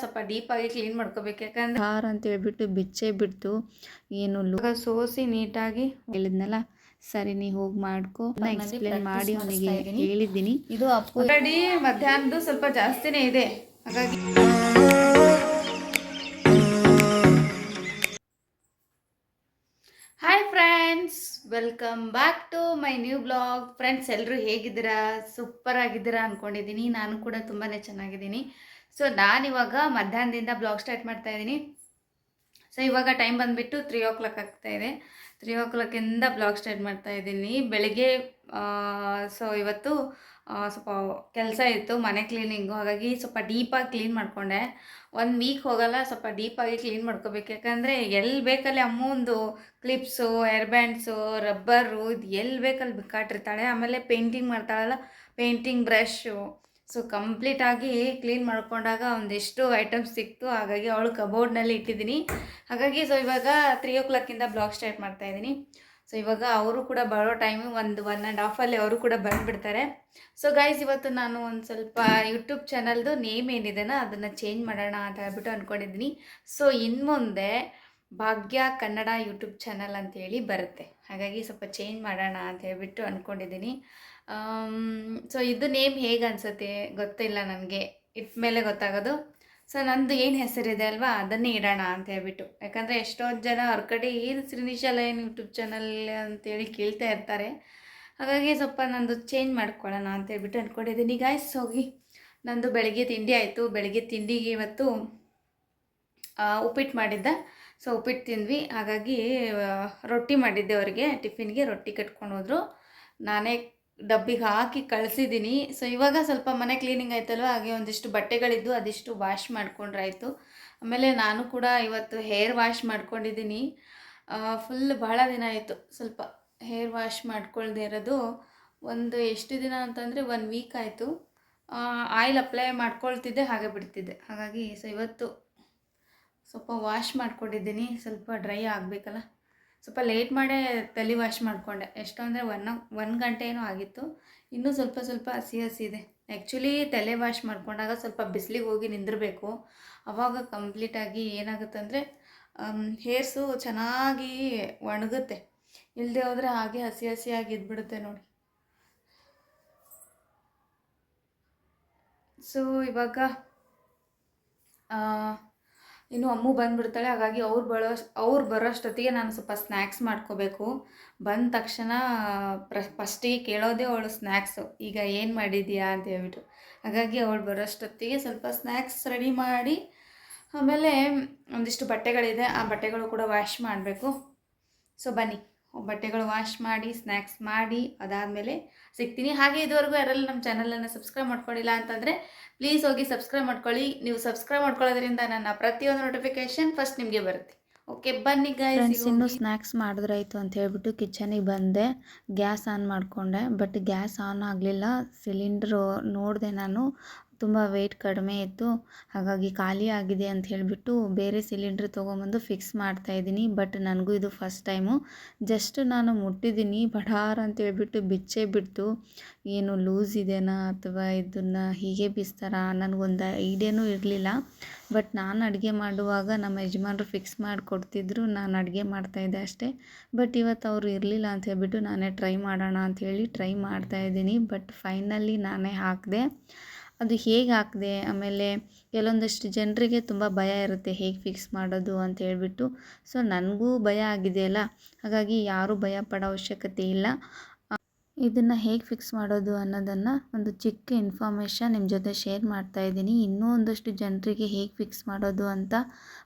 ಸ್ವಲ್ಪ ಡೀಪಾಗಿ ಕ್ಲೀನ್ ಮಾಡ್ಕೋಬೇಕು. ಯಾಕಂದ್ರೆ ಹಾರ ಅಂತ ಹೇಳ್ಬಿಟ್ಟು ಬಿಚ್ಚೇ ಬಿಡ್ತು. ಏನು ಸೋಸಿ ನೀಟಾಗಿ ಹೇಳಿದ್ನಲ್ಲ? ಸರಿ ನೀ ಹೋಗಿ ಮಾಡ್ಕೊ. ಎಕ್ಸ್ಪ್ಲೇನ್ ಮಾಡಿ ಅವನಿಗೆ ಹೇಳಿದ್ದೀನಿ. ಇದು ಅಪ್ಪು ಆಲ್ರೆಡಿ ಮಧ್ಯಾಹ್ನದ್ದು ಸ್ವಲ್ಪ ಜಾಸ್ತಿನೇ ಇದೆ. ಹಾಗಾಗಿ hi friends welcome back to my new blog friends ಎಲ್ಲರೂ ಹೇಗಿದ್ದೀರಾ? ಸೂಪರ್ ಆಗಿದ್ದೀರಾ ಅಂದ್ಕೊಂಡಿದ್ದೀನಿ ನಾನು ಕೂಡ ತುಂಬಾ ಚೆನ್ನಾಗಿದ್ದೀನಿ. ಸೊ ನಾನಿವಾಗ ಮಧ್ಯಾಹ್ನದಿಂದ ಬ್ಲಾಗ್ ಸ್ಟಾರ್ಟ್ ಮಾಡ್ತಾ ಇದ್ದೀನಿ. ಸೊ ಇವಾಗ ಟೈಮ್ ಬಂದುಬಿಟ್ಟು ತ್ರೀ ಓ ಕ್ಲಾಕ್ ಆಗ್ತಾ ಇದೆ. ತ್ರೀ ಓ ಕ್ಲಾಕಿಂದ ಬ್ಲಾಗ್ ಸ್ಟಾರ್ಟ್ ಮಾಡ್ತಾ ಇದ್ದೀನಿ. ಬೆಳಗ್ಗೆ ಸೊ ಇವತ್ತು ಸ್ವಲ್ಪ ಕೆಲಸ ಇತ್ತು, ಮನೆ ಕ್ಲೀನಿಂಗು ಹಾಗಾಗಿ ಸ್ವಲ್ಪ ಡೀಪಾಗಿ ಕ್ಲೀನ್ ಮಾಡಿಕೊಂಡೆ. ಒಂದು ವೀಕ್ ಹೋಗಲ್ಲ, ಸ್ವಲ್ಪ ಡೀಪಾಗಿ ಕ್ಲೀನ್ ಮಾಡ್ಕೋಬೇಕು. ಯಾಕಂದರೆ ಎಲ್ಲಿ ಬೇಕಲ್ಲಿ ಅಮ್ಮೊಂದು ಕ್ಲಿಪ್ಸು ಏರ್ ಬ್ಯಾಂಡ್ಸು ರಬ್ಬರು ಇದು ಎಲ್ಲಿ ಬೇಕಲ್ಲಿ ಬಿಕ್ಕಾಟಿರ್ತಾಳೆ ಆಮೇಲೆ ಪೇಂಟಿಂಗ್ ಮಾಡ್ತಾಳಲ್ಲ ಪೇಂಟಿಂಗ್ ಬ್ರಷು ಸೊ ಕಂಪ್ಲೀಟಾಗಿ ಕ್ಲೀನ್ ಮಾಡ್ಕೊಂಡಾಗ ಒಂದಿಷ್ಟು ಐಟಮ್ಸ್ ಸಿಕ್ತು. ಹಾಗಾಗಿ ಅವಳು ಕಬೋರ್ಡ್ನಲ್ಲಿ ಇಟ್ಟಿದ್ದೀನಿ. ಹಾಗಾಗಿ ಸೊ ಇವಾಗ ತ್ರೀ ಓ ಕ್ಲಾಕಿಂದ ಬ್ಲಾಗ್ ಸ್ಟಾರ್ಟ್ ಮಾಡ್ತಾ ಇದ್ದೀನಿ. ಸೊ ಇವಾಗ ಅವರು ಕೂಡ ಬರೋ ಟೈಮು ಒಂದು ಒನ್ ಆ್ಯಂಡ್ ಹಾಫಲ್ಲಿ ಅವರು ಕೂಡ ಬಂದುಬಿಡ್ತಾರೆ. ಸೊ ಗೈಸ್ ಇವತ್ತು ನಾನು ಒಂದು ಸ್ವಲ್ಪ ಯೂಟ್ಯೂಬ್ ಚಾನಲ್ದು ನೇಮ್ ಏನಿದೆನೋ ಅದನ್ನು ಚೇಂಜ್ ಮಾಡೋಣ ಅಂತ ಹೇಳ್ಬಿಟ್ಟು ಅಂದ್ಕೊಂಡಿದ್ದೀನಿ ಸೊ ಇನ್ಮುಂದೆ ಭಾಗ್ಯ ಕನ್ನಡ ಯೂಟ್ಯೂಬ್ ಚಾನಲ್ ಅಂತೇಳಿ ಬರುತ್ತೆ. ಹಾಗಾಗಿ ಸ್ವಲ್ಪ ಚೇಂಜ್ ಮಾಡೋಣ ಅಂತ ಹೇಳ್ಬಿಟ್ಟು ಅಂದ್ಕೊಂಡಿದ್ದೀನಿ ಸೊ ಇದು ನೇಮ್ ಹೇಗೆ ಅನಿಸುತ್ತೆ ಗೊತ್ತಿಲ್ಲ ನನಗೆ. ಇಟ್ಟ ಮೇಲೆ ಗೊತ್ತಾಗೋದು. ಸೊ ನಂದು ಏನು ಹೆಸರಿದೆ ಅಲ್ವಾ? ಅದನ್ನೇ ಇಡೋಣ ಅಂತ ಹೇಳ್ಬಿಟ್ಟು. ಯಾಕಂದರೆ ಎಷ್ಟೊಂದು ಜನ ಅವ್ರ ಕಡೆ ಏನು ಏನು ಯೂಟ್ಯೂಬ್ ಚಾನಲ್ ಅಂತೇಳಿ ಕೇಳ್ತಾ ಇರ್ತಾರೆ. ಹಾಗಾಗಿ ಸ್ವಲ್ಪ ನಂದು ಚೇಂಜ್ ಮಾಡ್ಕೊಳ್ಳೋಣ ಅಂತ ಹೇಳ್ಬಿಟ್ಟು ಅಂದ್ಕೊಂಡಿದ್ದೀನಿ ಗಾಯ್ಸ್ ಹೋಗಿ. ನಂದು ಬೆಳಗ್ಗೆ ತಿಂಡಿ ಆಯಿತು. ಬೆಳಗ್ಗೆ ತಿಂಡಿಗೆ ಇವತ್ತು ಉಪ್ಪಿಟ್ಟು ಮಾಡಿದ್ದೆ. ಸೊ ಉಪ್ಪಿಟ್ಟು ತಿಂದ್ವಿ. ಹಾಗಾಗಿ ರೊಟ್ಟಿ ಮಾಡಿದ್ದೆ ಅವರಿಗೆ. ಟಿಫಿನ್ಗೆ ರೊಟ್ಟಿ ಕಟ್ಕೊಂಡು ಹೋದರು. ನಾನೇ ಡಬ್ಬಿಗೆ ಹಾಕಿ ಕಳಿಸಿದ್ದೀನಿ ಸೊ ಇವಾಗ ಸ್ವಲ್ಪ ಮನೆ ಕ್ಲೀನಿಂಗ್ ಆಯ್ತಲ್ವ? ಹಾಗೆ ಒಂದಿಷ್ಟು ಬಟ್ಟೆಗಳಿದ್ದು ಅದಿಷ್ಟು ವಾಶ್ ಮಾಡ್ಕೊಂಡ್ರಾಯಿತು. ಆಮೇಲೆ ನಾನು ಕೂಡ ಇವತ್ತು ಹೇರ್ ವಾಶ್ ಮಾಡ್ಕೊಂಡಿದ್ದೀನಿ ಫುಲ್ ಭಾಳ ದಿನ ಆಯಿತು ಸ್ವಲ್ಪ ಹೇರ್ ವಾಶ್ ಮಾಡ್ಕೊಳ್ದೆ ಇರೋದು. ಒಂದು ಎಷ್ಟು ದಿನ ಅಂತಂದರೆ ಒನ್ ವೀಕ್ ಆಯಿತು. ಆಯಿಲ್ ಅಪ್ಲೈ ಮಾಡ್ಕೊಳ್ತಿದ್ದೆ, ಹಾಗೆ ಬಿಡ್ತಿದ್ದೆ. ಹಾಗಾಗಿ ಸೊ ಇವತ್ತು ಸ್ವಲ್ಪ ವಾಶ್ ಮಾಡ್ಕೊಂಡಿದ್ದೀನಿ ಸ್ವಲ್ಪ ಡ್ರೈ ಆಗಬೇಕಲ್ಲ? ಸ್ವಲ್ಪ ಲೇಟ್ ಮಾಡೇ ತಲೆ ವಾಶ್ ಮಾಡಿಕೊಂಡೆ. ಎಷ್ಟು ಅಂದರೆ ಒನ್ ಒನ್ ಗಂಟೆ ಏನೋ ಆಗಿತ್ತು. ಇನ್ನೂ ಸ್ವಲ್ಪ ಸ್ವಲ್ಪ ಹಸಿ ಹಸಿ ಇದೆ. ಆ್ಯಕ್ಚುಲಿ ತಲೆ ವಾಶ್ ಮಾಡ್ಕೊಂಡಾಗ ಸ್ವಲ್ಪ ಬಿಸಿಲಿಗೆ ಹೋಗಿ ನಿಂದಿರಬೇಕು. ಆವಾಗ ಕಂಪ್ಲೀಟಾಗಿ ಏನಾಗುತ್ತೆ ಅಂದರೆ ಹೇರ್ಸು ಚೆನ್ನಾಗಿ ಒಣಗುತ್ತೆ. ಇಲ್ಲದೆ ಹೋದರೆ ಹಾಗೆ ಹಸಿ ಹಸಿಯಾಗಿ ಇದ್ಬಿಡುತ್ತೆ ನೋಡಿ. ಸೊ ಇವಾಗ ಇನ್ನು ಅಮ್ಮು ಬಂದುಬಿಡ್ತಾಳೆ, ಹಾಗಾಗಿ ಅವ್ರು ಬರೋ ಅವ್ರು ಬರೋಷ್ಟೊತ್ತಿಗೆ ನಾನು ಸ್ವಲ್ಪ ಸ್ನ್ಯಾಕ್ಸ್ ಮಾಡ್ಕೋಬೇಕು. ಬಂದ ತಕ್ಷಣ, ಪ್ರ ಫಸ್ಟಿಗೆ ಕೇಳೋದೇ ಅವಳು ಸ್ನ್ಯಾಕ್ಸು ಈಗ ಏನು ಮಾಡಿದ್ಯಾ ಅಂತ ಹೇಳ್ಬಿಟ್ಟು. ಹಾಗಾಗಿ ಅವಳು ಬರೋಷ್ಟೊತ್ತಿಗೆ ಸ್ವಲ್ಪ ಸ್ನ್ಯಾಕ್ಸ್ ರೆಡಿ ಮಾಡಿ, ಆಮೇಲೆ ಒಂದಿಷ್ಟು ಬಟ್ಟೆಗಳಿದೆ, ಆ ಬಟ್ಟೆಗಳು ಕೂಡ ವಾಶ್ ಮಾಡಬೇಕು. ಸೊ ಬನ್ನಿ. ಬಟ್ಟೆಗಳು ವಾಶ್ ಮಾಡಿ ಸ್ನ್ಯಾಕ್ಸ್ ಮಾಡಿ ಅದಾದಮೇಲೆ ಸಿಗ್ತೀನಿ. ಹಾಗೆ ಇದುವರೆಗೂ ಯಾರೆಲ್ಲ ನಮ್ಮ ಚಾನಲನ್ನು ಸಬ್ಸ್ಕ್ರೈಬ್ ಮಾಡ್ಕೊಂಡಿಲ್ಲ ಅಂತಂದರೆ ಪ್ಲೀಸ್ ಹೋಗಿ ಸಬ್ಸ್ಕ್ರೈಬ್ ಮಾಡ್ಕೊಳ್ಳಿ. ನೀವು ಸಬ್ಸ್ಕ್ರೈಬ್ ಮಾಡ್ಕೊಳ್ಳೋದ್ರಿಂದ ನನ್ನ ಪ್ರತಿಯೊಂದು ನೋಟಿಫಿಕೇಶನ್ ಫಸ್ಟ್ ನಿಮಗೆ ಬರುತ್ತೆ. ಓಕೆ ಬನ್ನಿ ಫ್ರೆಂಡ್ಸ್ ಇನ್ನು ಗೈಸ್ ಸ್ನ್ಯಾಕ್ಸ್ ಮಾಡಿದ್ರಾಯ್ತು ಅಂತ ಹೇಳ್ಬಿಟ್ಟು ಕಿಚನಿಗೆ ಬಂದೆ. ಗ್ಯಾಸ್ ಆನ್ ಮಾಡಿಕೊಂಡೆ. ಬಟ್ ಗ್ಯಾಸ್ ಆನ್ ಆಗಲಿಲ್ಲ. ಸಿಲಿಂಡ್ರು ನೋಡಿದೆ ನಾನು. ತುಂಬ ವೆಯ್ಟ್ ಕಡಿಮೆ ಇತ್ತು. ಹಾಗಾಗಿ ಖಾಲಿ ಆಗಿದೆ ಅಂತ ಹೇಳಿಬಿಟ್ಟು ಬೇರೆ ಸಿಲಿಂಡ್ರ್ ತೊಗೊಂಬಂದು ಫಿಕ್ಸ್ ಮಾಡ್ತಾ ಇದ್ದೀನಿ. ಬಟ್ ನನಗೂ ಇದು ಫಸ್ಟ್ ಟೈಮು ಜಸ್ಟ್ ನಾನು ಮುಟ್ಟಿದ್ದೀನಿ. ಬಡಾರ್ ಅಂತ ಹೇಳಿಬಿಟ್ಟು ಬಿಚ್ಚೇ ಬಿಡ್ತು. ಏನು ಲೂಸ್ ಇದೆನಾ ಅಥವಾ ಇದನ್ನು ಹೀಗೆ ಬೀಸ್ತಾರಾ? ನನಗೊಂದು ಐಡಿಯಾನೂ ಇರಲಿಲ್ಲ. ಬಟ್ ನಾನು ಅಡುಗೆ ಮಾಡುವಾಗ ನಮ್ಮ ಯಜಮಾನ್ರು ಫಿಕ್ಸ್ ಮಾಡಿಕೊಡ್ತಿದ್ರು. ನಾನು ಅಡುಗೆ ಮಾಡ್ತಾಯಿದ್ದೆ ಅಷ್ಟೇ. ಬಟ್ ಇವತ್ತು ಅವರು ಇರಲಿಲ್ಲ ಅಂತ ಹೇಳಿಬಿಟ್ಟು ನಾನೇ ಟ್ರೈ ಮಾಡೋಣ ಅಂಥೇಳಿ ಟ್ರೈ ಮಾಡ್ತಾಯಿದ್ದೀನಿ ಬಟ್ ಫೈನಲಿ ನಾನೇ ಹಾಕಿದೆ. ಅದು ಹೇಗೆ ಹಾಕಿದೆ? ಆಮೇಲೆ ಕೆಲವೊಂದಷ್ಟು ಜನರಿಗೆ ತುಂಬ ಭಯ ಇರುತ್ತೆ ಹೇಗೆ ಫಿಕ್ಸ್ ಮಾಡೋದು ಅಂತ ಹೇಳಿಬಿಟ್ಟು. ಸೊ ನನಗೂ ಭಯ ಆಗಿದೆ ಅಲ್ಲ? ಹಾಗಾಗಿ ಯಾರೂ ಭಯ ಪಡೋ ಅವಶ್ಯಕತೆ ಇಲ್ಲ. ಇದನ್ನು ಹೇಗೆ ಫಿಕ್ಸ್ ಮಾಡೋದು ಅನ್ನೋದನ್ನು ಒಂದು ಚಿಕ್ಕ ಇನ್ಫಾರ್ಮೇಷನ್ ನಿಮ್ಮ ಜೊತೆ ಶೇರ್ ಮಾಡ್ತಾ ಇದ್ದೀನಿ. ಇನ್ನೂ ಒಂದಷ್ಟು ಜನರಿಗೆ ಹೇಗೆ ಫಿಕ್ಸ್ ಮಾಡೋದು ಅಂತ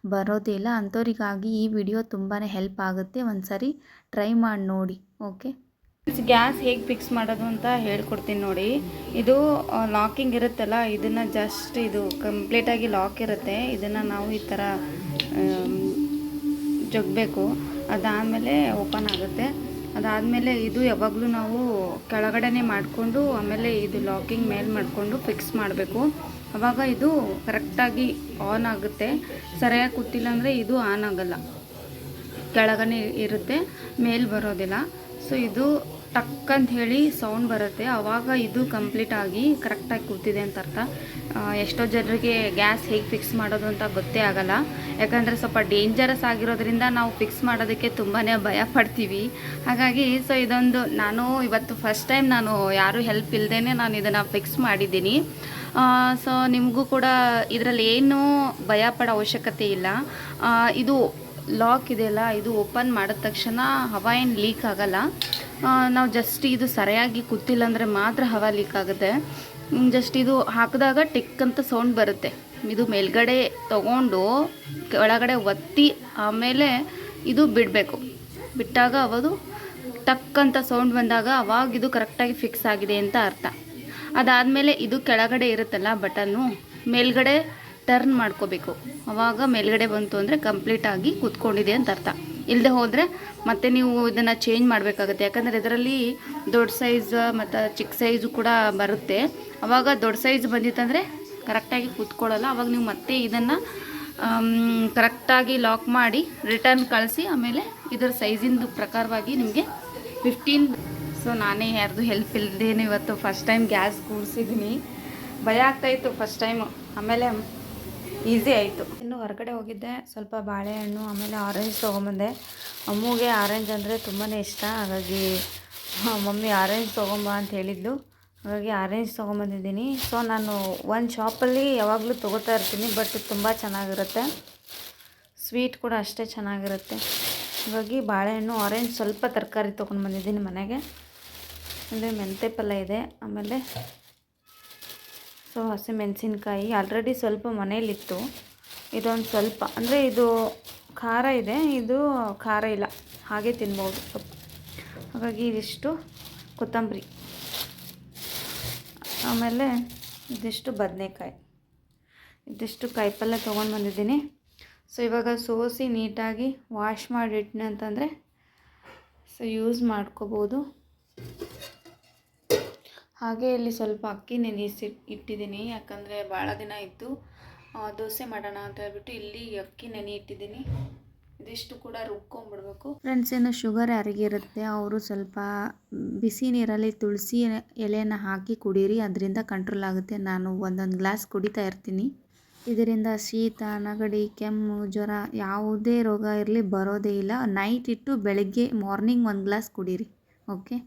ಬರೋದಿಲ್ಲ ಅಂಥವ್ರಿಗಾಗಿ ಈ ವಿಡಿಯೋ ತುಂಬಾ ಹೆಲ್ಪ್ ಆಗುತ್ತೆ. ಒಂದು ಸಾರಿ ಟ್ರೈ ಮಾಡಿ ನೋಡಿ. ಓಕೆ ಗ್ಯಾಸ್ ಹೇಗೆ ಫಿಕ್ಸ್ ಮಾಡೋದು ಅಂತ ಹೇಳ್ಕೊಡ್ತೀನಿ ನೋಡಿ. ಇದು ಲಾಕಿಂಗ್ ಇರುತ್ತಲ್ಲ, ಇದನ್ನು ಜಸ್ಟ್ ಇದು ಕಂಪ್ಲೀಟಾಗಿ ಲಾಕ್ ಇರುತ್ತೆ. ಇದನ್ನು ನಾವು ಈ ಥರ ಜಗ್ಬೇಕು. ಅದಾದಮೇಲೆ ಓಪನ್ ಆಗುತ್ತೆ. ಅದಾದಮೇಲೆ ಇದು ಯಾವಾಗಲೂ ನಾವು ಕೆಳಗಡೆನೇ ಮಾಡಿಕೊಂಡು, ಆಮೇಲೆ ಇದು ಲಾಕಿಂಗ್ ಮೇಲೆ ಮಾಡಿಕೊಂಡು ಫಿಕ್ಸ್ ಮಾಡಬೇಕು. ಆವಾಗ ಇದು ಕರೆಕ್ಟಾಗಿ ಆನ್ ಆಗುತ್ತೆ. ಸರಿಯಾಗಿ ಕೂತಿಲ್ಲ ಅಂದರೆ ಇದು ಆನ್ ಆಗೋಲ್ಲ. ಕೆಳಗಡೆ ಇರುತ್ತೆ, ಮೇಲೆ ಬರೋದಿಲ್ಲ. ಸೊ ಇದು ಟಕ್ ಅಂತ ಹೇಳಿ ಸೌಂಡ್ ಬರುತ್ತೆ. ಆವಾಗ ಇದು ಕಂಪ್ಲೀಟ್ ಆಗಿ ಕರೆಕ್ಟಾಗಿ ಕೂತಿದೆ ಅಂತ ಅರ್ಥ. ಎಷ್ಟೋ ಜನರಿಗೆ ಗ್ಯಾಸ್ ಹೇಗೆ ಫಿಕ್ಸ್ ಮಾಡೋದು ಅಂತ ಗೊತ್ತೇ ಆಗಲ್ಲ. ಯಾಕಂದರೆ ಸ್ವಲ್ಪ ಡೇಂಜರಸ್ ಆಗಿರೋದ್ರಿಂದ ನಾವು ಫಿಕ್ಸ್ ಮಾಡೋದಕ್ಕೆ ತುಂಬಾ ಭಯ ಪಡ್ತೀವಿ. ಹಾಗಾಗಿ ಸೊ ಇದೊಂದು ನಾನು ಇವತ್ತು ಫಸ್ಟ್ ಟೈಮ್ ನಾನು ಯಾರೂ ಹೆಲ್ಪ್ ಇಲ್ಲದೇ ನಾನು ಇದನ್ನು ಫಿಕ್ಸ್ ಮಾಡಿದ್ದೀನಿ. ಸೊ ನಿಮಗೂ ಕೂಡ ಇದರಲ್ಲಿ ಏನೂ ಭಯ ಪಡೋ ಅವಶ್ಯಕತೆ ಇಲ್ಲ. ಇದು ಲಾಕ್ ಇದೆಯಲ್ಲ, ಇದು ಓಪನ್ ಮಾಡಿದ ತಕ್ಷಣ ಹವಾ ಏನು ಲೀಕ್ ಆಗಲ್ಲ. ನಾವು ಜಸ್ಟ್ ಇದು ಸರಿಯಾಗಿ ಕೂತಿಲ್ಲ ಅಂದರೆ ಮಾತ್ರ ಹವಾ ಲೀಕ್ ಆಗುತ್ತೆ. ಜಸ್ಟ್ ಇದು ಹಾಕಿದಾಗ ಟಿಕ್ ಅಂತ ಸೌಂಡ್ ಬರುತ್ತೆ. ಇದು ಮೇಲ್ಗಡೆ ತಗೊಂಡು ಕೆಳಗಡೆ ಒತ್ತಿ ಆಮೇಲೆ ಇದು ಬಿಡಬೇಕು. ಬಿಟ್ಟಾಗ ಅವದು ಟಕ್ ಅಂತ ಸೌಂಡ್ ಬಂದಾಗ ಅವಾಗ ಇದು ಕರೆಕ್ಟಾಗಿ ಫಿಕ್ಸ್ ಆಗಿದೆ ಅಂತ ಅರ್ಥ. ಅದಾದಮೇಲೆ ಇದು ಕೆಳಗಡೆ ಇರುತ್ತಲ್ಲ ಬಟನ್ನು ಮೇಲ್ಗಡೆ ಟರ್ನ್ ಮಾಡ್ಕೋಬೇಕು. ಅವಾಗ ಮೇಲ್ಗಡೆ ಬಂತು ಅಂದರೆ ಕಂಪ್ಲೀಟಾಗಿ ಕೂತ್ಕೊಂಡಿದೆ ಅಂತ ಅರ್ಥ. ಇಲ್ಲದೆ ಹೋದರೆ ಮತ್ತೆ ನೀವು ಇದನ್ನು ಚೇಂಜ್ ಮಾಡಬೇಕಾಗುತ್ತೆ. ಯಾಕಂದರೆ ಇದರಲ್ಲಿ ದೊಡ್ಡ ಸೈಜ್ ಮತ್ತು ಚಿಕ್ಕ ಸೈಜು ಕೂಡ ಬರುತ್ತೆ. ಅವಾಗ ದೊಡ್ಡ ಸೈಜ್ ಬಂದಿತ್ತಂದರೆ ಕರೆಕ್ಟಾಗಿ ಕೂತ್ಕೊಳ್ಳಲ್ಲ. ಅವಾಗ ನೀವು ಮತ್ತೆ ಇದನ್ನು ಕರೆಕ್ಟಾಗಿ ಲಾಕ್ ಮಾಡಿ ರಿಟರ್ನ್ ಕಳಿಸಿ ಆಮೇಲೆ ಇದರ ಸೈಜಿಂದು ಪ್ರಕಾರವಾಗಿ ನಿಮಗೆ ಫಿಫ್ಟೀನ್ ಸೊ ನಾನೇ ಯಾರ್ದು ಹೆಲ್ಪ್ ಇಲ್ಲದೇನೆ ಇವತ್ತು ಫಸ್ಟ್ ಟೈಮ್ ಗ್ಯಾಸ್ ಕೂರಿಸಿದ್ದೀನಿ ಭಯ ಆಗ್ತಾಯಿತ್ತು ಫಸ್ಟ್ ಟೈಮು ಆಮೇಲೆ ಈಸಿ ಆಯಿತು. ಇನ್ನು ಹೊರಗಡೆ ಹೋಗಿದ್ದೆ. ಸ್ವಲ್ಪ ಬಾಳೆಹಣ್ಣು, ಆಮೇಲೆ ಆರೆಂಜ್ ತೊಗೊಂಬಂದೆ. ಅಮ್ಮಗೆ ಆರೆಂಜ್ ಅಂದರೆ ತುಂಬಾ ಇಷ್ಟ. ಹಾಗಾಗಿ ಮಮ್ಮಿ ಆರೆಂಜ್ ತೊಗೊಂಬ ಅಂತ ಹೇಳಿದ್ಲು. ಹಾಗಾಗಿ ಆರೆಂಜ್ ತೊಗೊಂಬಂದಿದ್ದೀನಿ. ಸೊ ನಾನು ಒಂದು ಶಾಪಲ್ಲಿ ಯಾವಾಗಲೂ ತೊಗೋತಾ ಇರ್ತೀನಿ ಬಟ್ ತುಂಬ ಚೆನ್ನಾಗಿರುತ್ತೆ. ಸ್ವೀಟ್ ಕೂಡ ಅಷ್ಟೇ ಚೆನ್ನಾಗಿರುತ್ತೆ. ಹಾಗಾಗಿ ಬಾಳೆಹಣ್ಣು ಆರೆಂಜ್ ಸ್ವಲ್ಪ ತರಕಾರಿ ತೊಗೊಂಡು ಬಂದಿದ್ದೀನಿ ಮನೆಗೆ. ಅಂದರೆ ಮೆಂತೆ ಪಲ್ಯ ಇದೆ. ಆಮೇಲೆ ಸೊ ಹಸಿಮೆಣಸಿನ್ಕಾಯಿ ಆಲ್ರೆಡಿ ಸ್ವಲ್ಪ ಮನೇಲಿತ್ತು ಇದೊಂದು ಸ್ವಲ್ಪ, ಅಂದರೆ ಇದು ಖಾರ ಇದೆ, ಇದು ಖಾರ ಇಲ್ಲ, ಹಾಗೆ ತಿನ್ಬೋದು ಸ್ವಲ್ಪ. ಹಾಗಾಗಿ ಇದಿಷ್ಟು ಕೊತ್ತಂಬರಿ. ಆಮೇಲೆ ಇದಿಷ್ಟು ಬದನೆಕಾಯಿ. ಇದಿಷ್ಟು ಕಾಯಿಪಲ್ಯ ತೊಗೊಂಡು ಬಂದಿದ್ದೀನಿ. ಸೊ ಇವಾಗ ಸೋಸಿ ನೀಟಾಗಿ ವಾಶ್ ಮಾಡಿ ಇಟ್ಟಿನಿ ಅಂತಂದರೆ ಸೊ ಯೂಸ್ ಮಾಡ್ಕೋಬೋದು. ಹಾಗೆ ಇಲ್ಲಿ ಸ್ವಲ್ಪ ಅಕ್ಕಿ ನೆನೆಸಿ ಇಟ್ಟಿದ್ದೀನಿ, ಯಾಕಂದರೆ ಭಾಳ ದಿನ ಇತ್ತು ದೋಸೆ ಮಾಡೋಣ ಅಂತ ಹೇಳ್ಬಿಟ್ಟು ಇಲ್ಲಿ ಅಕ್ಕಿ ನೆನೆ ಇಟ್ಟಿದ್ದೀನಿ. ಇದಿಷ್ಟು ಕೂಡ ರುಬ್ಕೊಂಡ್ಬಿಡ್ಬೇಕು ಫ್ರೆಂಡ್ಸ್ ಏನು ಶುಗರ್ ಯಾರಿಗಿರುತ್ತೆ ಅವರು ಸ್ವಲ್ಪ ಬಿಸಿ ನೀರಲ್ಲಿ ತುಳಸಿ ಎಲೆಯನ್ನು ಹಾಕಿ ಕುಡೀರಿ, ಅದರಿಂದ ಕಂಟ್ರೋಲ್ ಆಗುತ್ತೆ. ನಾನು ಒಂದೊಂದು ಗ್ಲಾಸ್ ಕುಡಿತಾ ಇರ್ತೀನಿ. ಇದರಿಂದ ಶೀತ, ನೆಗಡಿ, ಕೆಮ್ಮು, ಜ್ವರ ಯಾವುದೇ ರೋಗ ಇರಲಿ, ಬರೋದೇ ಇಲ್ಲ. ನೈಟ್ ಇಟ್ಟು ಬೆಳಗ್ಗೆ ಮಾರ್ನಿಂಗ್ ಒಂದು ಗ್ಲಾಸ್ ಕುಡೀರಿ ಓಕೆ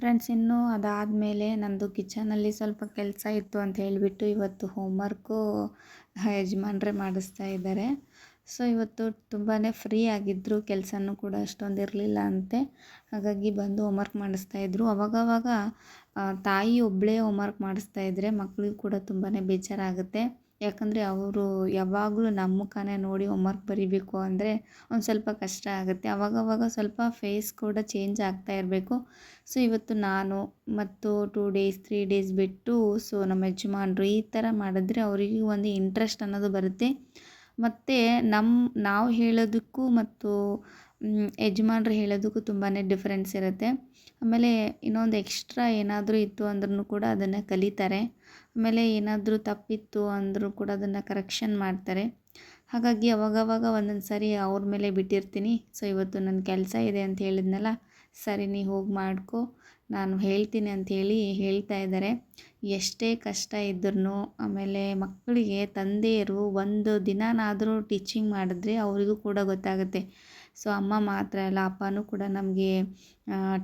ಫ್ರೆಂಡ್ಸ್, ಇನ್ನು ಅದಾದಮೇಲೆ ನಂದು ಕಿಚನಲ್ಲಿ ಸ್ವಲ್ಪ ಕೆಲಸ ಇತ್ತು ಅಂತ ಹೇಳಿಬಿಟ್ಟು ಇವತ್ತು ಹೋಮ್ವರ್ಕು ಯಜಮಾನ್ರೇ ಮಾಡಿಸ್ತಾ ಇದ್ದಾರೆ. ಸೊ ಇವತ್ತು ತುಂಬಾ ಫ್ರೀ ಆಗಿದ್ದರು ಕೆಲಸನೂ ಕೂಡ ಅಷ್ಟೊಂದು ಇರಲಿಲ್ಲ ಅಂತೆ. ಹಾಗಾಗಿ ಬಂದು ಹೋಮ್ವರ್ಕ್ ಮಾಡಿಸ್ತಾ ಇದ್ದರು ಅವಾಗವಾಗ ತಾಯಿ ಒಬ್ಬಳೇ ಹೋಮ್ವರ್ಕ್ ಮಾಡಿಸ್ತಾ ಇದ್ದರೆ ಮಕ್ಕಳಿಗೂ ಕೂಡ ತುಂಬಾ ಬೇಜಾರಾಗುತ್ತೆ. ಯಾಕಂದರೆ ಅವರು ಯಾವಾಗಲೂ ನಮ್ಮ ಮುಖಾನೇ ನೋಡಿ ಹೋಮ್ವರ್ಕ್ ಬರೀಬೇಕು ಅಂದರೆ ಒಂದು ಸ್ವಲ್ಪ ಕಷ್ಟ ಆಗುತ್ತೆ. ಅವಾಗವಾಗ ಸ್ವಲ್ಪ ಫೇಸ್ ಕೂಡ ಚೇಂಜ್ ಆಗ್ತಾ ಇರಬೇಕು. ಸೊ ಇವತ್ತು ನಾನು ಮತ್ತು ಟೂ ಡೇಸ್ ತ್ರೀ ಡೇಸ್ ಬಿಟ್ಟು ಸೊ ನಮ್ಮ ಯಜಮಾನ್ರು ಈ ಥರ ಮಾಡಿದ್ರೆ ಅವರಿಗೆ ಒಂದು ಇಂಟ್ರೆಸ್ಟ್ ಅನ್ನೋದು ಬರುತ್ತೆ. ಮತ್ತು ನಮ್ಮ ನಾವು ಹೇಳೋದಕ್ಕೂ ಮತ್ತು ಯಜಮಾನ್ರು ಹೇಳೋದಕ್ಕೂ ತುಂಬಾ ಡಿಫ್ರೆನ್ಸ್ ಇರುತ್ತೆ. ಆಮೇಲೆ ಇನ್ನೊಂದು ಎಕ್ಸ್ಟ್ರಾ ಏನಾದರೂ ಇತ್ತು ಅಂದ್ರೂ ಕೂಡ ಅದನ್ನು ಕಲಿತಾರೆ. ಆಮೇಲೆ ಏನಾದರೂ ತಪ್ಪಿತ್ತು ಅಂದರೂ ಕೂಡ ಅದನ್ನು ಕರೆಕ್ಷನ್ ಮಾಡ್ತಾರೆ. ಹಾಗಾಗಿ ಅವಾಗವಾಗ ಒಂದೊಂದು ಸಾರಿ ಅವ್ರ ಮೇಲೆ ಬಿಟ್ಟಿರ್ತೀನಿ. ಸೊ ಇವತ್ತು ನನ್ನ ಕೆಲಸ ಇದೆ ಅಂತ ಹೇಳಿದ್ನಲ್ಲ, ಸರಿ ನೀ ಹೋಗಿ ಮಾಡ್ಕೊ. ನಾನು ಹೇಳ್ತೀನಿ ಅಂಥೇಳಿ ಹೇಳ್ತಾ ಇದ್ದಾರೆ ಎಷ್ಟೇ ಕಷ್ಟ ಇದ್ರೂ ಆಮೇಲೆ ಮಕ್ಕಳಿಗೆ, ತಂದೆಯರು ಒಂದು ದಿನನಾದರೂ ಟೀಚಿಂಗ್ ಮಾಡಿದ್ರೆ ಅವರಿಗೂ ಕೂಡ ಗೊತ್ತಾಗುತ್ತೆ. ಸೊ ಅಮ್ಮ ಮಾತ್ರ ಅಲ್ಲ, ಅಪ್ಪನೂ ಕೂಡ ನಮಗೆ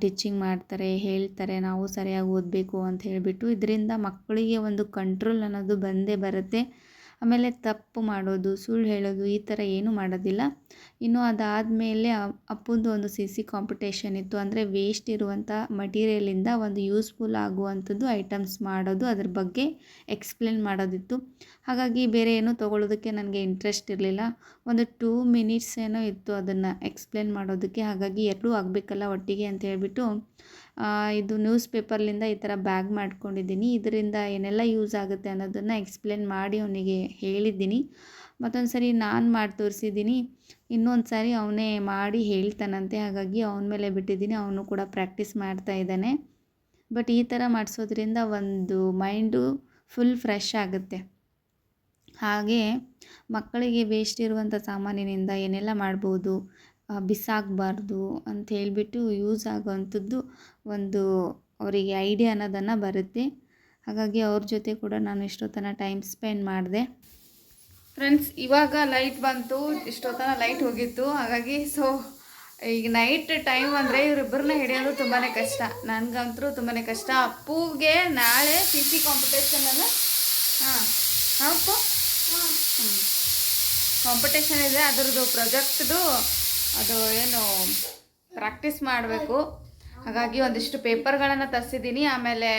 ಟೀಚಿಂಗ್ ಮಾಡ್ತಾರೆ, ಹೇಳ್ತಾರೆ, ನಾವು ಸರಿಯಾಗಿ ಓದಬೇಕು ಅಂತ ಹೇಳಿಬಿಟ್ಟು ಇದರಿಂದ ಮಕ್ಕಳಿಗೆ ಒಂದು ಕಂಟ್ರೋಲ್ ಅನ್ನೋದು ಬಂದೇ ಬರುತ್ತೆ. ಆಮೇಲೆ ತಪ್ಪು ಮಾಡೋದು, ಸುಳ್ಳು ಹೇಳೋದು ಈ ಥರ ಏನೂ ಮಾಡೋದಿಲ್ಲ. ಇನ್ನು ಅದಾದಮೇಲೆ ಅಪ್ಪಂದು ಒಂದು ಸಿ ಸಿ ಕಾಂಪಿಟೇಷನ್ ಇತ್ತು. ಅಂದರೆ ವೇಸ್ಟ್ ಇರುವಂಥ ಮಟೀರಿಯಲಿಂದ ಒಂದು ಯೂಸ್ಫುಲ್ ಆಗುವಂಥದ್ದು ಐಟಮ್ಸ್ ಮಾಡೋದು ಅದ್ರ ಬಗ್ಗೆ ಎಕ್ಸ್ಪ್ಲೇನ್ ಮಾಡೋದಿತ್ತು. ಹಾಗಾಗಿ ಬೇರೆ ಏನೂ ತೊಗೊಳೋದಕ್ಕೆ ನನಗೆ ಇಂಟ್ರೆಸ್ಟ್ ಇರಲಿಲ್ಲ. ಒಂದು ಟೂ ಮಿನಿಟ್ಸ್ ಏನೋ ಇತ್ತು ಅದನ್ನು ಎಕ್ಸ್ಪ್ಲೇನ್ ಮಾಡೋದಕ್ಕೆ. ಹಾಗಾಗಿ ಎರಡೂ ಆಗಬೇಕಲ್ಲ ಒಟ್ಟಿಗೆ ಅಂತ ಹೇಳಿಬಿಟ್ಟು ಇದು ನ್ಯೂಸ್ ಪೇಪರ್ಲಿಂದ ಈ ಥರ ಬ್ಯಾಗ್ ಮಾಡ್ಕೊಂಡಿದ್ದೀನಿ. ಇದರಿಂದ ಏನೆಲ್ಲ ಯೂಸ್ ಆಗುತ್ತೆ ಅನ್ನೋದನ್ನು ಎಕ್ಸ್ಪ್ಲೇನ್ ಮಾಡಿ ಅವನಿಗೆ ಹೇಳಿದ್ದೀನಿ. ಮತ್ತೊಂದು ಸರಿ ನಾನು ಮಾಡಿ ತೋರಿಸಿದ್ದೀನಿ ಇನ್ನೊಂದು ಸಾರಿ ಅವನೇ ಮಾಡಿ ಹೇಳ್ತಾನಂತೆ. ಹಾಗಾಗಿ ಅವನ ಮೇಲೆ ಬಿಟ್ಟಿದ್ದೀನಿ. ಅವನು ಕೂಡ ಪ್ರಾಕ್ಟೀಸ್ ಮಾಡ್ತಾ ಇದ್ದಾನೆ. ಬಟ್ ಈ ಥರ ಮಾಡಿಸೋದ್ರಿಂದ ಒಂದು ಮೈಂಡು ಫುಲ್ ಫ್ರೆಶ್ ಆಗುತ್ತೆ. ಹಾಗೆ ಮಕ್ಕಳಿಗೆ ವೇಸ್ಟ್ ಇರುವಂಥ ಸಾಮಾನಿನಿಂದ ಏನೆಲ್ಲ ಮಾಡ್ಬೋದು? ಬಿಸಾಕಬಾರ್ದು ಅಂತ ಹೇಳಿಬಿಟ್ಟು ಯೂಸ್ ಆಗೋವಂಥದ್ದು ಒಂದು ಅವರಿಗೆ ಐಡಿಯಾ ಅನ್ನೋದನ್ನು ಬರುತ್ತೆ. ಹಾಗಾಗಿ ಅವ್ರ ಜೊತೆ ಕೂಡ ನಾನು ಇಷ್ಟೊತ್ತನ ಟೈಮ್ ಸ್ಪೆಂಡ್ ಮಾಡಿದೆ. ಫ್ರೆಂಡ್ಸ್ ಇವಾಗ ಲೈಟ್ ಬಂತು, ಇಷ್ಟೊತ್ತನ ಲೈಟ್ ಹೋಗಿತ್ತು. ಹಾಗಾಗಿ ಸೊ ಈಗ ನೈಟ್ ಟೈಮ್ ಅಂದರೆ ಇವರಿಬ್ಬರನ್ನ ಹಿಡಿಯೋದು ತುಂಬಾ ಕಷ್ಟ. ನನಗಂತೂ ತುಂಬಾ ಕಷ್ಟ. ಅಪ್ಪುಗೆ ನಾಳೆ ಸಿ ಸಿ ಕಾಂಪಿಟೇಷನ್ ಅಲ್ಲ? ಹಾಂ. ಅಪ್ಪು? ಹ್ಞೂ ಕಾಂಪಿಟೇಷನ್ ಇದೆ. ಅದರದ್ದು ಪ್ರಾಜೆಕ್ಟ್ದು ಅದು ಏನು ಪ್ರಾಕ್ಟೀಸ್ ಮಾಡಬೇಕು. ಹಾಗಾಗಿ ಒಂದಿಷ್ಟು ಪೇಪರ್ಗಳನ್ನು ತರಿಸಿದ್ದೀನಿ ಆಮೇಲೆ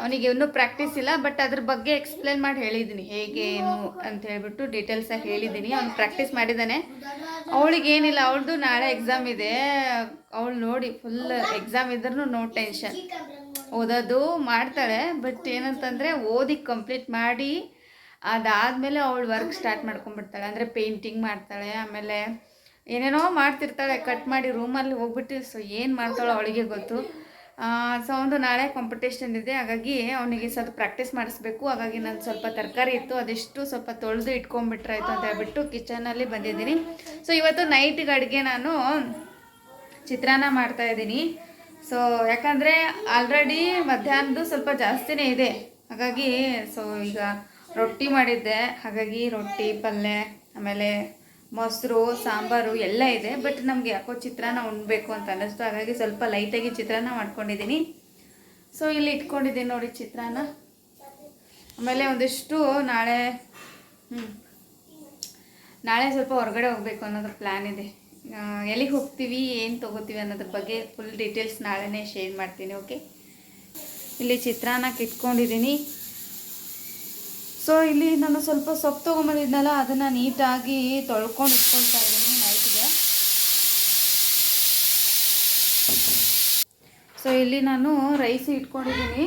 ಅವನಿಗೆ ಇನ್ನೂ ಪ್ರಾಕ್ಟೀಸ್ ಇಲ್ಲ ಬಟ್ ಅದ್ರ ಬಗ್ಗೆ ಎಕ್ಸ್ಪ್ಲೇನ್ ಮಾಡಿ ಹೇಳಿದ್ದೀನಿ ಹೇಗೆ, ಏನು ಅಂತ ಹೇಳ್ಬಿಟ್ಟು ಡೀಟೇಲ್ಸ ಹೇಳಿದ್ದೀನಿ ಅವ್ನು ಪ್ರಾಕ್ಟೀಸ್ ಮಾಡಿದ್ದಾನೆ ಅವಳಿಗೆ ಏನಿಲ್ಲ, ಅವಳದು ನಾಳೆ ಎಕ್ಸಾಮ್ ಇದೆ. ಅವಳು ನೋಡಿ ಫುಲ್ ಎಕ್ಸಾಮ್ ಇದ್ರೂ ನೋ ಟೆನ್ಷನ್ ಓದೋದು ಮಾಡ್ತಾಳೆ ಬಟ್ ಏನಂತಂದರೆ ಓದಿ ಕಂಪ್ಲೀಟ್ ಮಾಡಿ, ಅದಾದಮೇಲೆ ಅವಳು ವರ್ಕ್ ಸ್ಟಾರ್ಟ್ ಮಾಡ್ಕೊಂಡ್ಬಿಡ್ತಾಳೆ. ಅಂದರೆ ಪೇಂಟಿಂಗ್ ಮಾಡ್ತಾಳೆ, ಆಮೇಲೆ ಏನೇನೋ ಮಾಡ್ತಿರ್ತಾಳೆ. ಕಟ್ ಮಾಡಿ ರೂಮಲ್ಲಿ ಹೋಗ್ಬಿಟ್ಟು ಸೊ ಏನು ಮಾಡ್ತಾಳೋ ಅವಳಿಗೆ ಗೊತ್ತು. ಸೊ ಅವನು ನಾಳೆ ಕಾಂಪಿಟೇಷನ್ ಇದೆ. ಹಾಗಾಗಿ ಅವನಿಗೆ ಸ್ವಲ್ಪ ಪ್ರಾಕ್ಟೀಸ್ ಮಾಡಿಸ್ಬೇಕು. ಹಾಗಾಗಿ ನಾನು ಸ್ವಲ್ಪ ತರಕಾರಿ ಇತ್ತು. ಅದೆಷ್ಟು ಸ್ವಲ್ಪ ತೊಳೆದು ಇಟ್ಕೊಂಡ್ಬಿಟ್ರಾಯ್ತು ಅಂತ ಹೇಳ್ಬಿಟ್ಟು ಕಿಚನಲ್ಲಿ ಬಂದಿದ್ದೀನಿ. ಸೊ ಇವತ್ತು ನೈಟಿಗೆ ಅಡುಗೆ ನಾನು ಚಿತ್ರಾನ್ನ ಮಾಡ್ತಾ ಇದ್ದೀನಿ. ಸೊ ಯಾಕಂದರೆ ಆಲ್ರೆಡಿ ಮಧ್ಯಾಹ್ನದ್ದು ಸ್ವಲ್ಪ ಜಾಸ್ತಿನೇ ಇದೆ. ಹಾಗಾಗಿ ಸೊ ಈಗ ರೊಟ್ಟಿ ಮಾಡಿದ್ದೆ. ಹಾಗಾಗಿ ರೊಟ್ಟಿ, ಪಲ್ಯ, ಆಮೇಲೆ ಮೊಸರು, ಸಾಂಬಾರು ಎಲ್ಲ ಇದೆ ಬಟ್ ನಮಗೆ ಯಾಕೋ ಚಿತ್ರಾನ್ನ ಉಣ್ಬೇಕು ಅಂತ ಅನ್ನಿಸ್ತು. ಹಾಗಾಗಿ ಸ್ವಲ್ಪ ಲೈಟಾಗಿ ಚಿತ್ರಾನ್ನ ಮಾಡ್ಕೊಂಡಿದ್ದೀನಿ. ಸೊ ಇಲ್ಲಿ ಇಟ್ಕೊಂಡಿದ್ದೀನಿ ನೋಡಿ ಚಿತ್ರಾನ್ನ. ಆಮೇಲೆ ಒಂದಿಷ್ಟು ನಾಳೆ ಹ್ಞೂ ನಾಳೆ ಸ್ವಲ್ಪ ಹೊರಗಡೆ ಹೋಗಬೇಕು ಅನ್ನೋದು ಪ್ಲ್ಯಾನ್ ಇದೆ. ಎಲ್ಲಿಗೆ ಹೋಗ್ತೀವಿ, ಏನು ತೊಗೋತೀವಿ ಅನ್ನೋದ್ರ ಬಗ್ಗೆ ಫುಲ್ ಡೀಟೇಲ್ಸ್ ನಾಳೆನೇ ಶೇರ್ ಮಾಡ್ತೀನಿ ಓಕೆ ಇಲ್ಲಿ ಚಿತ್ರಾನ್ನಕ್ಕೆ ಇಟ್ಕೊಂಡಿದ್ದೀನಿ. ಸೊ ಇಲ್ಲಿ ನಾನು ಸ್ವಲ್ಪ ಸೊಪ್ಪು ತೊಗೊಂಬಂದಿದ್ನಲ್ಲ, ಅದನ್ನು ನೀಟಾಗಿ ತೊಳ್ಕೊಂಡು ಇಟ್ಕೊಳ್ತಾ ಇದ್ದೀನಿ ನೈಟ್ಗೆ. ಸೊ ಇಲ್ಲಿ ನಾನು ರೈಸ್ ಇಟ್ಕೊಂಡಿದ್ದೀನಿ.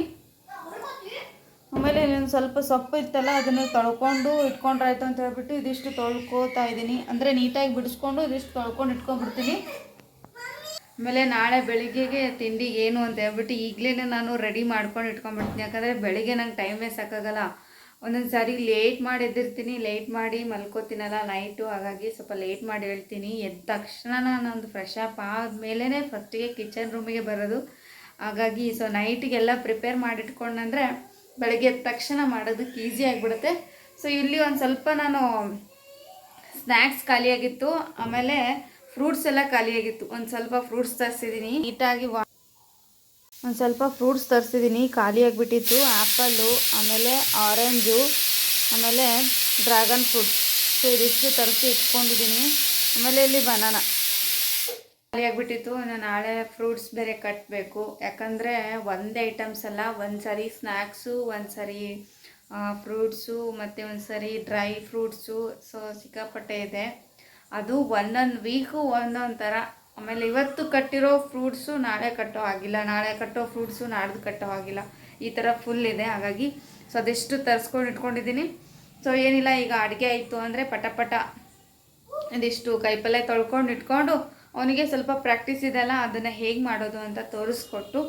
ಆಮೇಲೆ ಒಂದು ಸ್ವಲ್ಪ ಸೊಪ್ಪು ಇತ್ತಲ್ಲ, ಅದನ್ನು ತೊಳ್ಕೊಂಡು ಇಟ್ಕೊಂಡ್ರಾಯ್ತು ಅಂತ ಹೇಳ್ಬಿಟ್ಟು ಇದಿಷ್ಟು ತೊಳ್ಕೊತಾ ಇದ್ದೀನಿ. ಅಂದರೆ ನೀಟಾಗಿ ಬಿಡಿಸ್ಕೊಂಡು ಇದಿಷ್ಟು ತೊಳ್ಕೊಂಡು ಇಟ್ಕೊಂಡ್ಬಿಡ್ತೀನಿ. ಆಮೇಲೆ ನಾಳೆ ಬೆಳಿಗ್ಗೆಗೆ ತಿಂಡಿಗೆ ಏನು ಅಂತ ಹೇಳ್ಬಿಟ್ಟು ಈಗಲೇ ನಾನು ರೆಡಿ ಮಾಡ್ಕೊಂಡು ಇಟ್ಕೊಂಡ್ಬಿಡ್ತೀನಿ. ಯಾಕಂದರೆ ಬೆಳಿಗ್ಗೆ ನಂಗೆ ಟೈಮೇ ಸಾಕಾಗಲ್ಲ ಒಂದೊಂದು ಸಾರಿ ಲೇಟ್ ಮಾಡಿ ಎದ್ದಿರ್ತೀನಿ ಲೇಟ್ ಮಾಡಿ ಮಲ್ಕೋತೀನಲ್ಲ ನೈಟು ಹಾಗಾಗಿ ಸ್ವಲ್ಪ ಲೇಟ್ ಮಾಡಿ ಹೇಳ್ತೀನಿ. ಎದ್ದ ತಕ್ಷಣ ನಾನೊಂದು ಫ್ರೆಶ್ ಅಪ್ ಆದಮೇಲೆ ಫಸ್ಟಿಗೆ ಕಿಚನ್ ರೂಮಿಗೆ ಬರೋದು. ಹಾಗಾಗಿ ಸೊ ನೈಟಿಗೆಲ್ಲ ಪ್ರಿಪೇರ್ ಮಾಡಿಟ್ಕೊಂಡಂದ್ರೆ ಬೆಳಗ್ಗೆ ಎದ್ದ ತಕ್ಷಣ ಮಾಡೋದಕ್ಕೆ ಈಸಿ ಆಗಿಬಿಡುತ್ತೆ. ಸೊ ಇಲ್ಲಿ ಒಂದು ಸ್ವಲ್ಪ ನಾನು ಸ್ನ್ಯಾಕ್ಸ್ ಖಾಲಿಯಾಗಿತ್ತು. ಆಮೇಲೆ ಫ್ರೂಟ್ಸ್ ಎಲ್ಲ ಖಾಲಿಯಾಗಿತ್ತು. ಒಂದು ಸ್ವಲ್ಪ ಫ್ರೂಟ್ಸ್ ತರಿಸಿದ್ದೀನಿ ನೀಟಾಗಿ ವಾ ಒಂದು ಸ್ವಲ್ಪ ಫ್ರೂಟ್ಸ್ ತರಿಸಿದ್ದೀನಿ ಖಾಲಿಯಾಗಿಬಿಟ್ಟಿತ್ತು ಆ್ಯಪಲ್ಲು ಆಮೇಲೆ ಆರೆಂಜು, ಆಮೇಲೆ ಡ್ರ್ಯಾಗನ್ ಫ್ರೂಟ್ ಸೊ ಇದಿಷ್ಟು ತರಿಸಿ ಇಟ್ಕೊಂಡಿದ್ದೀನಿ ಆಮೇಲೆ ಇಲ್ಲಿ ಬನಾನ. ಖಾಲಿಯಾಗಿಬಿಟ್ಟಿತ್ತು ಇನ್ನು ನಾಳೆ ಫ್ರೂಟ್ಸ್ ಬೇರೆ ಕಟ್ಟಬೇಕು ಯಾಕಂದರೆ ಒಂದೇ ಐಟಮ್ಸ್ ಅಲ್ಲ ಒಂದು ಸರಿ ಸ್ನ್ಯಾಕ್ಸು ಒಂದು ಸರಿ ಫ್ರೂಟ್ಸು, ಮತ್ತು ಒಂದು ಸರಿ ಡ್ರೈ ಫ್ರೂಟ್ಸು. ಸೊ ಸಿಕ್ಕಾಪಟ್ಟೆ ಇದೆ. ಅದು ಒಂದೊಂದು ವೀಕು ಒಂದೊಂದು ಥರ ಆಮೇಲೆ ಇವತ್ತು ಕಟ್ಟಿರೋ ಫ್ರೂಟ್ಸು ನಾಳೆ ಕಟ್ಟೋ ಆಗಿಲ್ಲ ನಾಳೆ ಕಟ್ಟೋ ಫ್ರೂಟ್ಸು ನಾಡ್ದು ಕಟ್ಟೋ ಆಗಿಲ್ಲ ಈ ಥರ ಫುಲ್ ಇದೆ. ಹಾಗಾಗಿ ಸೊ ಅದೆಷ್ಟು ತರಿಸ್ಕೊಂಡು ಇಟ್ಕೊಂಡಿದ್ದೀನಿ. ಸೊ ಏನಿಲ್ಲ, ಈಗ ಅಡುಗೆ ಆಯಿತು ಅಂದರೆ ಪಟ ಪಟ ಇದಿಷ್ಟು ಕೈಪಲ್ಲೆ ತೊಳ್ಕೊಂಡು ಇಟ್ಕೊಂಡು ಅವನಿಗೆ ಸ್ವಲ್ಪ ಪ್ರಾಕ್ಟೀಸ್ ಇದೆಲ್ಲ ಅದನ್ನು ಹೇಗೆ ಮಾಡೋದು ಅಂತ ತೋರಿಸ್ಕೊಟ್ಟು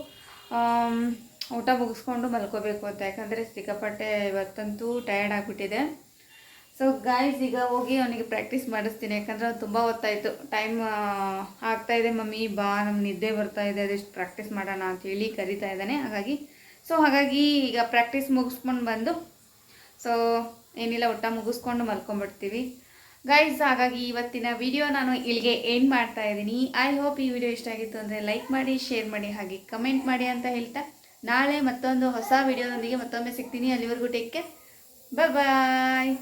ಊಟ ಮುಗಿಸ್ಕೊಂಡು ಮಲ್ಕೋಬೇಕು ಅಂತ. ಯಾಕಂದರೆ ಸಿಕ್ಕಾಪಟ್ಟೆ ಇವತ್ತಂತೂ ಟಯರ್ಡ್ ಆಗಿಬಿಟ್ಟಿದೆ. ಸೊ ಗಾಯ್ಸ್ ಈಗ ಹೋಗಿ ಅವನಿಗೆ ಪ್ರಾಕ್ಟೀಸ್ ಮಾಡಿಸ್ತೀನಿ. ಯಾಕಂದರೆ ಅವ್ನು ತುಂಬ ಹೊತ್ತಾಯಿತು. ಟೈಮ್ ಆಗ್ತಾ ಇದೆ ಮಮ್ಮಿ, ಬಾ ನಮ್ಮ ನಿದ್ದೆ ಬರ್ತಾ ಇದೆ, ಅದೆಷ್ಟು ಪ್ರಾಕ್ಟೀಸ್ ಮಾಡೋಣ ಅಂತೇಳಿ ಕರಿತಾ ಇದ್ದಾನೆ. ಹಾಗಾಗಿ ಸೊ ಹಾಗಾಗಿ ಈಗ ಪ್ರಾಕ್ಟೀಸ್ ಮುಗಿಸ್ಕೊಂಡು ಬಂದು ಸೊ ಏನಿಲ್ಲ ಊಟ ಮುಗಿಸ್ಕೊಂಡು ಮಲ್ಕೊಂಡ್ಬಿಡ್ತೀವಿ ಗೈಸ್ ಹಾಗಾಗಿ ಇವತ್ತಿನ ವಿಡಿಯೋ ನಾನು ಇಲ್ಲಿಗೆ ಏನು ಮಾಡ್ತಾ ಇದ್ದೀನಿ. ಐ ಹೋಪ್ ಈ ವಿಡಿಯೋ ಇಷ್ಟ ಆಗಿತ್ತು ಅಂದರೆ ಲೈಕ್ ಮಾಡಿ ಶೇರ್ ಮಾಡಿ, ಹಾಗೆ ಕಮೆಂಟ್ ಮಾಡಿ ಅಂತ ಹೇಳ್ತಾ ನಾಳೆ ಮತ್ತೊಂದು ಹೊಸ ವಿಡಿಯೋದೊಂದಿಗೆ ಮತ್ತೊಮ್ಮೆ ಸಿಗ್ತೀನಿ. ಅಲ್ಲಿವರೆಗೂ ಟೇಕ್ ಕೇರ್ ಬಾಯ್